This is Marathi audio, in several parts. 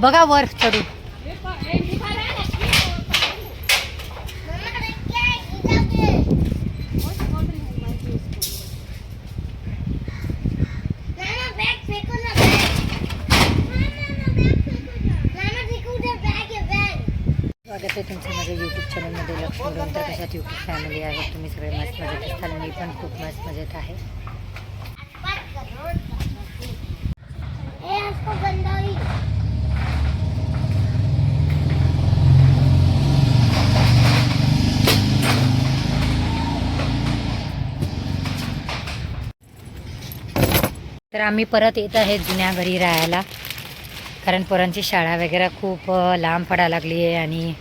बघा वर चढू. स्वागत आहे तुमचं माझ्या यूट्यूब चॅनलमध्ये कशात यूट्यूब फॅमिली आहे. तुम्ही सगळे मस्त मजेत असाल मी पण खूप मस्त मजेत आहे. तर आम्ही परत येत आहे जुन्या घरी राहायला. कारण पोरांची शाळा वगैरे खूप लांब पडायला लागली आहे आणि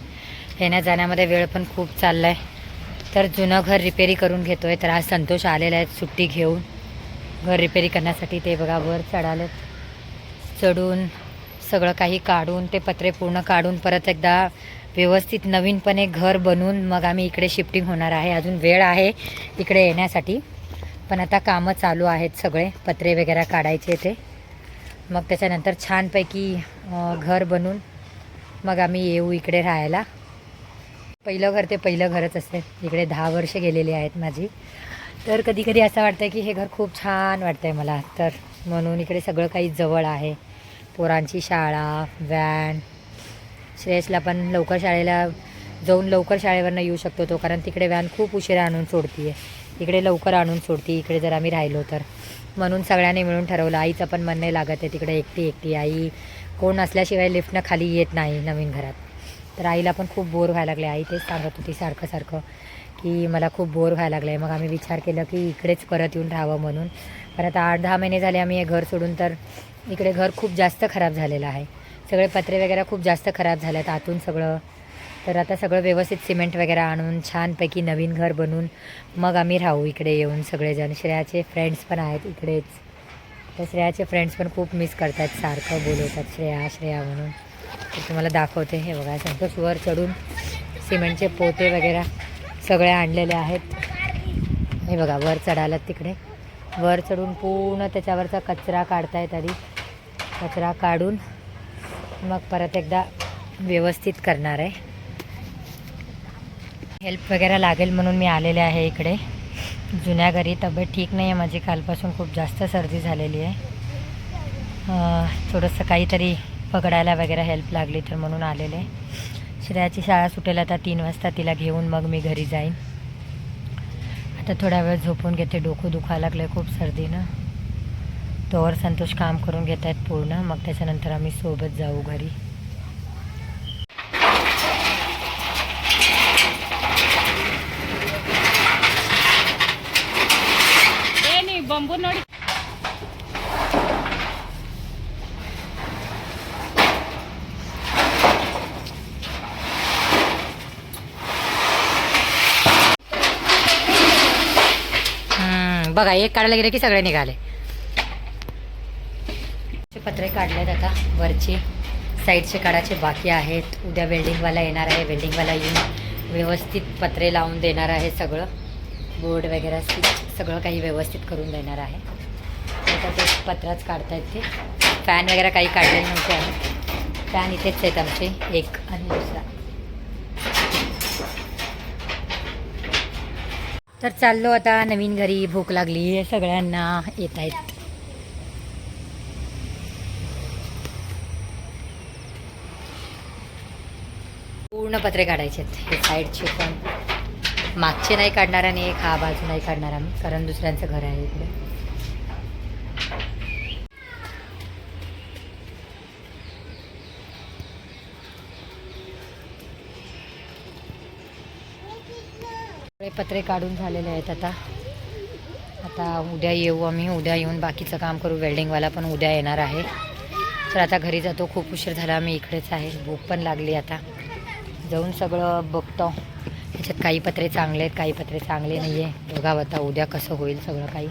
येण्या जाण्यामध्ये वेळ पण खूप चालला आहे तर जुनं घर रिपेरी करून घेतो आहे तर आज संतोष आलेला आहे सुट्टी घेऊन. घर रिपेरी करण्यासाठी ते बघा वर चढाले चढून सगळं काही काढून ते पत्रे पूर्ण काढून परत एकदा व्यवस्थित नवीनपणे घर बनवून मग आम्ही इकडे शिफ्टिंग होणार आहे. अजून वेळ आहे इकडे येण्यासाठी. पण आता कामं चालू आहेत सगळे पत्रे वगैरे काढायचे ते. मग त्याच्यानंतर छानपैकी घर बनून मग आम्ही येऊ इकडे राहायला. पहिलं घर ते पहिलं घरच असते. इकडे दहा वर्ष गेलेली आहेत माझी. तर कधी कधी असं वाटतं की हे घर खूप छान वाटतं आहे मला. तर म्हणून इकडे सगळं काही जवळ आहे. पोरांची शाळा व्हॅन. श्रेयसला पण लवकर शाळेला जाऊन लवकर शाळेवरनं येऊ शकतो तो कारण तिकडे व्हॅन खूप उशिरा आणून सोडते आहे इकडे लवकर आणून सोडते इकडे जर आम्ही राहिलो तर. म्हणून सगळ्यांनी मिळून ठरवलं आईचं पण मन नाही लागत आहे तिकडे एकटी एकटी आई. कोण असल्याशिवाय लिफ्टनं खाली येत नाही नवीन घरात. तर आईला पण खूप बोर व्हायला लागले. आई तेच सांगत होती सारखं सारखं की मला खूप बोर व्हायला लागलं. आहे मग आम्ही विचार केला की इकडेच परत येऊन राहावं म्हणून. पण आता आठ दहा महिने झाले आम्ही हे घर सोडून तर इकडे घर खूप जास्त खराब झालेलं आहे. सगळे पत्रे वगैरे खूप जास्त खराब झाले आहेत आतून सगळं तर आता सगळं व्यवस्थित सिमेंट वगैरे आणून छानपैकी नवीन घर बनवून मग आम्ही राहू इकडे येऊन सगळेजण. श्रेयाचे फ्रेंड्स पण आहेत इकडेच. तर श्रेयाचे फ्रेंड्स पण खूप मिस करतात सारखं बोलवतात श्रेया श्रेया म्हणून. तर तुम्हाला दाखवते हे बघा संतोषवर चढून सिमेंटचे पोते वगैरे सगळे आणलेले आहेत. हे बघा वर चढायला तिकडे. वर चढून पूर्ण त्याच्यावरचा कचरा काढतायत आधी कचरा काढून मग परत एकदा व्यवस्थित करणार आहे. हेल्प वगैरे लागेल म्हणून मी आलेले आहे इकडे. जुन्या घरी तब्येत ठीक नाही आहे माझी. कालपासून खूप जास्त सर्दी झालेली आहे. थोडंसं काहीतरी पकडायला वगैरे हेल्प लागली तर म्हणून आलेले. श्रेयाची शाळा सुटेल आता तीन वाजता. तिला घेऊन मग मी घरी जाईन. आता थोडा वेळ झोपून घेते. डोकं दुखायला लागलं आहे खूप सर्दीनं. तोवर संतोष काम करून घेत आहेत पूर्ण. मग त्याच्यानंतर आम्ही सोबत जाऊ घरी. ಬೊಂಬು ನೋಡಿ बघा एक काढायला गेले की सगळे निघाले. चे पत्रे काढलेत आता वरचे. साईडचे काढायचे बाकी आहेत. उद्या वेल्डिंगवाला येणार आहे वेल्डिंगवाला येऊन व्यवस्थित पत्रे लावून देणार आहे सगळं. बोर्ड वगैरे सगळं काही व्यवस्थित करून देणार आहे. आता ते पत्राच काढतायत ते. फॅन वगैरे काही काढलेले नव्हते आहे फॅन इथेच आहेत आमचे एक आणि दुसरा. तर चाललो आता नवीन घरी भूक लागली सगळ्यांना येत आहेत. पूर्ण पत्रे काढायचे आहेत हे साईडचे पण. मागचे नाही काढणार आणि एक हा बाजू नाही काढणार आम्ही कारण दुसऱ्यांचं घर आहे इकडे. सगळे पत्रे काढून झालेले आहेत आता. आता उद्या येऊ आम्ही उद्या येऊन बाकीचं काम करू. वेल्डिंगवाला पण उद्या येणार आहे. तर आता घरी जातो खूप उशीर झाला मी इकडेच आहे. भूक पण लागली आता. जाऊन सगळं बघतो. त्याच्यात काही पत्रे चांगले आहेत काही पत्रे चांगले नाही आहे बघा आता उद्या कसं होईल सगळं काही.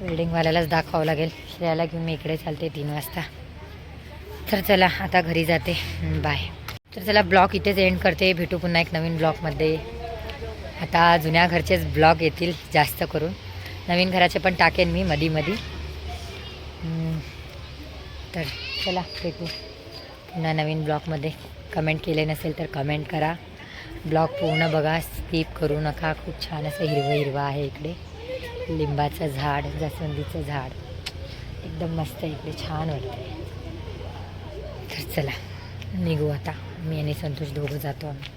वेल्डिंगवाल्यालाच दाखवावं लागेल. श्रेयाला घेऊन मी इकडे चालते तीन वाजता. तर चला आता घरी जाते. बाय तर चला ब्लॉग इथेच एंड करते. भेटू पुन्हा एक नवीन ब्लॉगमध्ये. आता जुन्या घरचेच ब्लॉग येतील जास्त करून. नवीन घराचे पण टाकेन मी मधी मधी. तर चला भेटू पुन्हा नवीन ब्लॉगमध्ये. कमेंट केले नसेल तर कमेंट करा. ब्लॉग पूर्ण बघा स्किप करू नका. खूप छान असं हिरवं हिरवं आहे इकडे. लिंबाचं झाड जास्वंदीचं झाड. एकदम मस्त इकडे छान वाटते तर चला निघू आता. मी आणि संतोष दोघं जातो आम्ही.